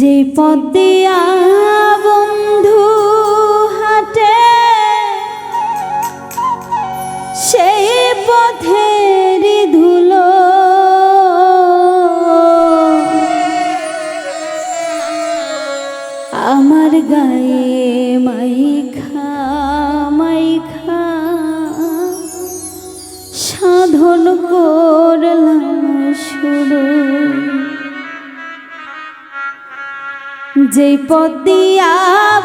যে পথ দিয়া বন্ধু হাটে, সেই পথের ধুলো। আমার গায়ে মাইখা মাইখা, সাধন করলাম শুরু। যে পথ দিয়া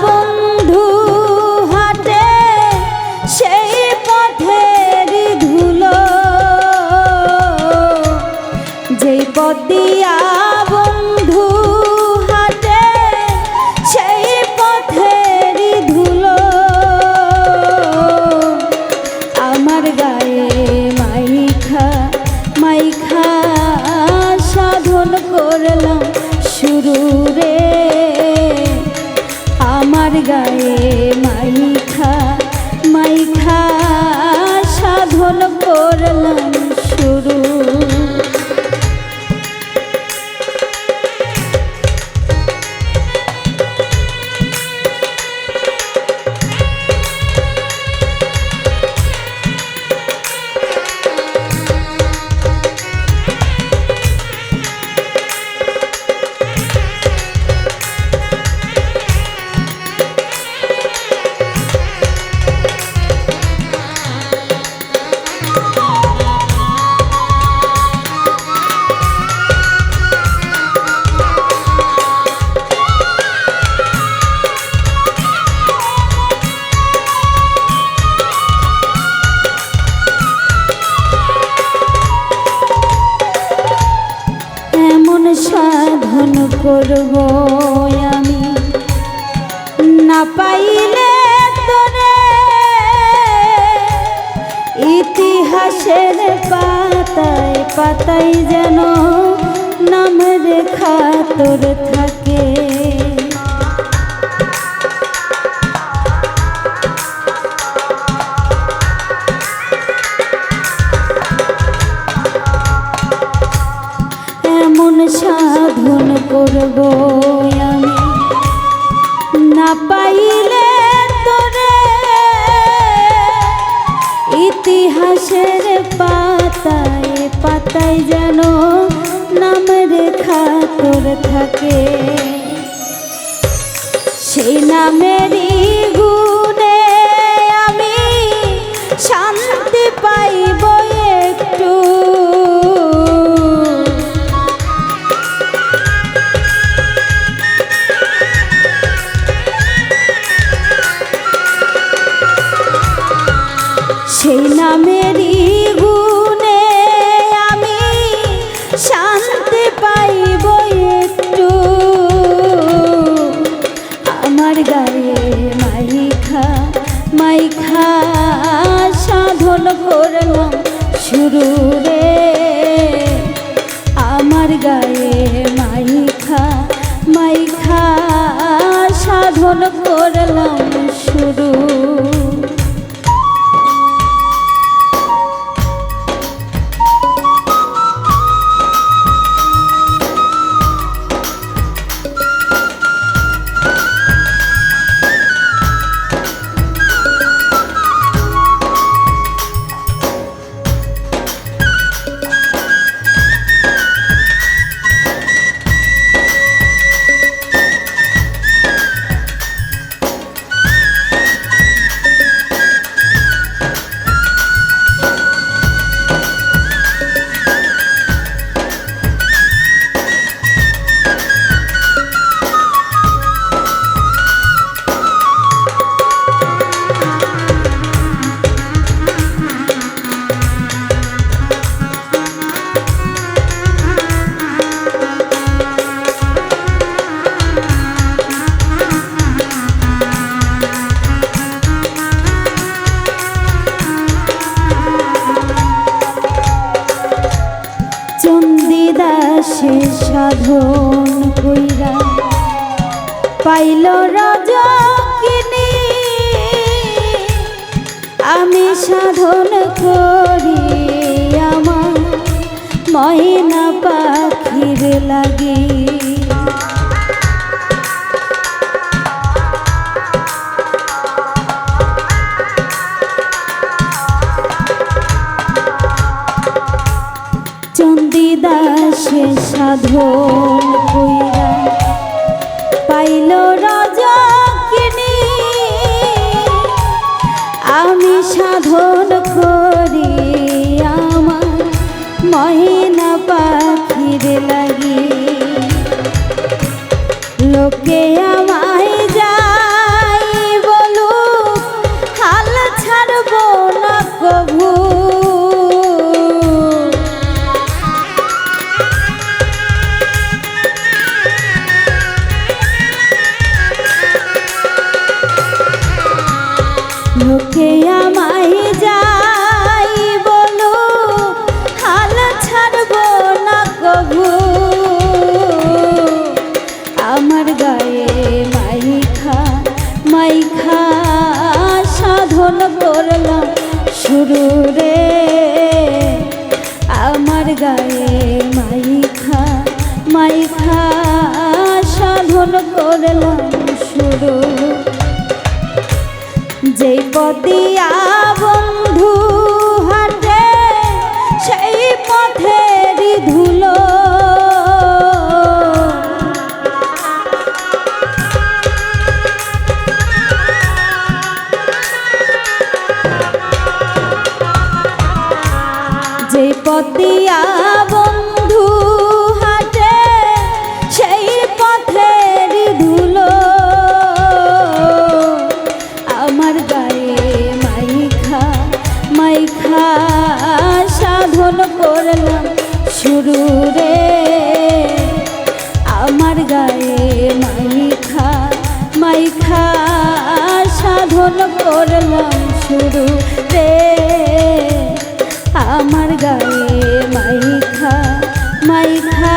বন্ধু হাটে সেই পথের ধুলো। যে করব করব ইতিহাসের পাতায় পাতায় যেন থাকে। সেই নামেরই 想 সাধন কইরা পাইল রজকিনী। আমি সাধন করি আমার ময়না পাখির লাগি। সাধন কইরা পাইল রাজা কিনি আমি সাধন করি লোকে আমায় যাই বলো, হাল না কভু আমার গায়ে মাইখা মাইখা সাধন করলাম শুরু রে আমার গায়ে মাইখা মাইখা শুরু রে আমার গায়ে মাইখা মাইখা সাধন করলাম শুরু রে আমার গায়ে মাইখা মাইখা